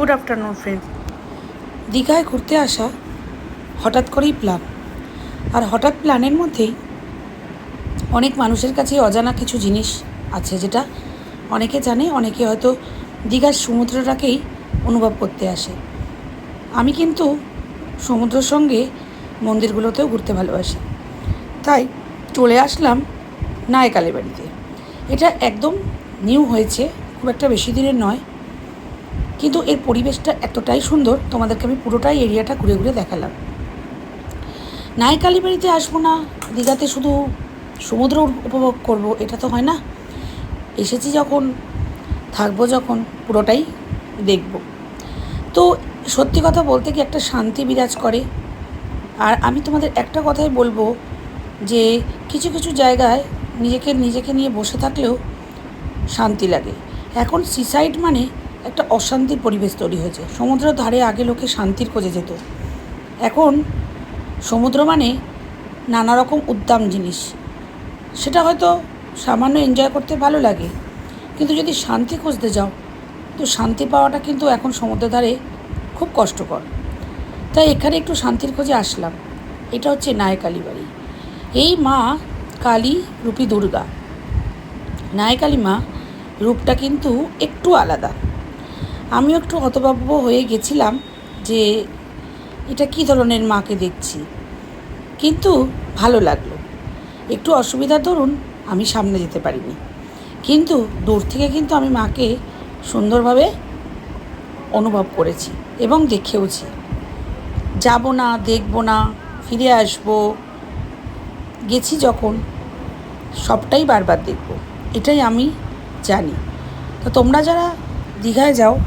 Good afternoon friend দীঘায় ঘুরতে আসা হঠাৎ করেই প্ল্যান আর হঠাৎ প্ল্যানের মধ্যেই অনেক মানুষের কাছে অজানা কিছু জিনিস আছে যেটা অনেকে জানে, অনেকে হয়তো দীঘার সমুদ্রটাকেই অনুভব করতে আসে। আমি কিন্তু সমুদ্রের সঙ্গে মন্দিরগুলোতেও ঘুরতে ভালোবাসি। তাই চলে আসলাম নায়কালী বাড়িতে। এটা একদম নিউ হয়েছে, খুব একটা বেশি দিনের নয়। কিন্তু এর পরিবেশটা এতটাই সুন্দর, তোমাদেরকে আমি পুরোটাই এরিয়াটা ঘুরে ঘুরে দেখালাম। নায়কালী বাড়িতে আসব না, দীঘাতে শুধু সমুদ্র উপভোগ করব, এটা তো হয় না। এসেছি যখন, থাকব যখন, পুরোটাই দেখব। তো সত্যি কথা বলতে কি একটা শান্তি বিরাজ করে। আর আমি তোমাদের একটা কথাই বলব যে, কিছু কিছু জায়গায় নিজেকে নিজেকে নিয়ে বসে থাকলেও শান্তি লাগে। এখন সিসাইড মানে একটা অশান্তির পরিবেশ তৈরি হয়েছে। সমুদ্রের ধারে আগে লোকে শান্তির খোঁজে যেত। এখন সমুদ্র মানে নানা রকম উদ্দাম জিনিস। সেটা হয়তো সামান্য এনজয় করতে ভালো লাগে, কিন্তু যদি শান্তি খুঁজতে যাও, তো শান্তি পাওয়াটা কিন্তু এখন সমুদ্র ধারে খুব কষ্টকর। তাই এখানে একটু শান্তির খোঁজে আসলাম। এটা হচ্ছে নায়কালী বাড়ি এই মা কালী রূপী দুর্গা। নায়কালী মা রূপটা কিন্তু একটু আলাদা। আমিও একটু হতভাব্য হয়ে গেছিলাম যে এটা কী ধরনের মাকে দেখছি। কিন্তু ভালো লাগল। একটু অসুবিধার ধরুন, আমি সামনে যেতে পারিনি। কিন্তু দূর থেকে কিন্তু আমি মাকে সুন্দরভাবে অনুভব করেছি এবং দেখেওছি। যাব না, দেখব না, ফিরে আসব। গেছি যখন, সবটাই বারবার দেখব। এটাই আমি জানি। তো তোমরা যারা দীঘায় যাও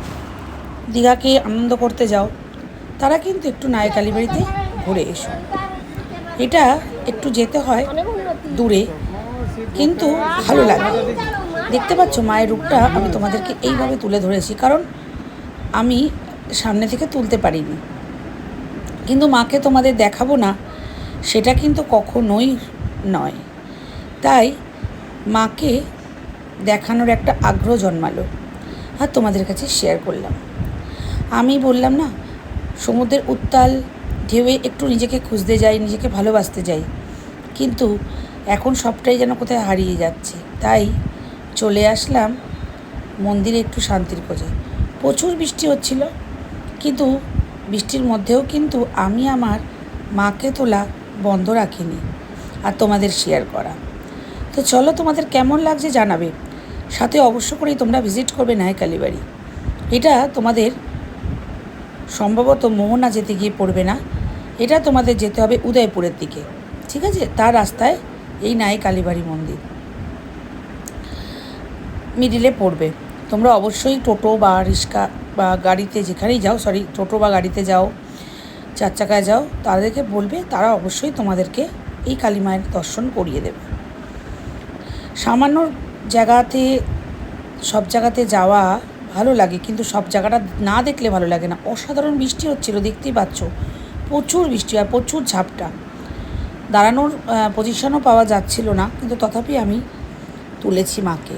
দীঘাকে আনন্দ করতে যাও, তারা কিন্তু একটু নায়কালী বাড়িতে ঘুরে এসো। এটা একটু যেতে হয় দূরে, কিন্তু ভালো লাগে। দেখতে পাচ্ছ মায়ের রূপটা, আমি তোমাদেরকে এইভাবে তুলে ধরেছি, কারণ আমি সামনে থেকে তুলতে পারিনি। কিন্তু মাকে তোমাদের দেখাবো না, সেটা কিন্তু কখনোই নয়। তাই মাকে দেখানোর একটা আগ্রহ জন্মালো, আর তোমাদের কাছে শেয়ার করলাম। আমি বললাম না, সমুদ্রের উত্তাল ঢেউয়ে একটু নিজেকে খুঁজতে যাই, নিজেকে ভালোবাসতে যাই। কিন্তু এখন সবটাই যেন কোথায় হারিয়ে যাচ্ছে। তাই চলে আসলাম মন্দিরে একটু শান্তির খোঁজে। প্রচুর বৃষ্টি হচ্ছিল, কিন্তু বৃষ্টির মধ্যেও কিন্তু আমি আমার মাকে তোলা বন্ধ রাখিনি আর তোমাদের শেয়ার করা। তো চলো তোমাদের কেমন লাগছে জানাবে। সাথে অবশ্য করেই তোমরা ভিজিট করবে নায়কালী বাড়ি এটা তোমাদের সম্ভবত মোহনা যেতে গিয়ে পড়বে না। এটা তোমাদের যেতে হবে উদয়পুরের দিকে। ঠিক আছে? তার রাস্তায় এই নাই কালীবাড়ি মন্দির। মিডিলে পড়বে। তোমরা অবশ্যই টোটো বা রিক্সা বা গাড়িতে যেখানেই যাও সরি টোটো বা গাড়িতে যাও, চার চাকায় যাও, তাদেরকে বলবে, তারা অবশ্যই তোমাদেরকে এই কালী মায়ের দর্শন করিয়ে দেবে। সামান্য জায়গাতে, সব জায়গাতে যাওয়া লাগে, কিন্তু সব জায়গাটা না দেখলে ভালো লাগে না। অসাধারণ বৃষ্টি হচ্ছিল, দেখতেই পাচ্ছ। প্রচুর বৃষ্টি আর প্রচুর ঝাপটা। দাঁড়ানোর পজিশনও পাওয়া যাচ্ছিল না, কিন্তু তথাপি আমি তুলেছি মাকে।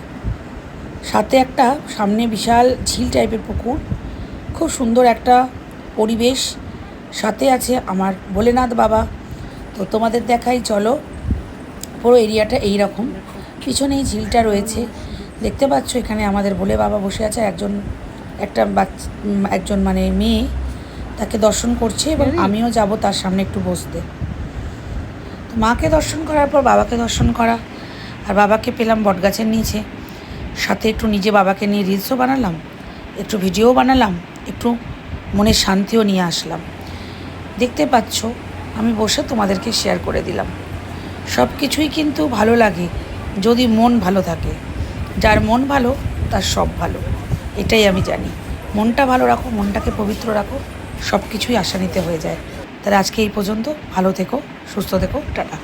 সাথে একটা সামনে বিশাল ঝিল টাইপের পুকুর, খুব সুন্দর একটা পরিবেশ। সাথে আছে আমার ভোলেনাথ বাবা। তো তোমাদের দেখাই, চলো। পুরো এরিয়াটা এই রকম পিছনেই ঝিলটা রয়েছে। দেখতে পাচ্ছ এখানে আমাদের ভোলে বাবা বসে আছে একজন একটা বাচ্চা একজন মানে মেয়ে তাকে দর্শন করছে এবং আমিও যাব তার সামনে একটু বসতে। তো মাকে দর্শন করার পর বাবাকে দর্শন করা আর বাবাকে পেলাম বটগাছের নিচে। সাথে একটু নিজে বাবাকে নিয়ে রিলসও বানালাম একটু ভিডিও বানালাম একটু মনের শান্তিও নিয়ে আসলাম। দেখতে পাচ্ছ আমি বসে তোমাদেরকে শেয়ার করে দিলাম। সব কিছুই কিন্তু ভালো লাগে যদি মন ভালো থাকে। যার মন ভালো, তার সব ভালো। এটাই আমি জানি। মনটা ভালো রাখো, মনটাকে পবিত্র রাখো সব কিছুই আশা নিতে হয়ে যায়। তাহলে আজকে এই পর্যন্ত। ভালো থেকো, সুস্থ থেকো, টাটা।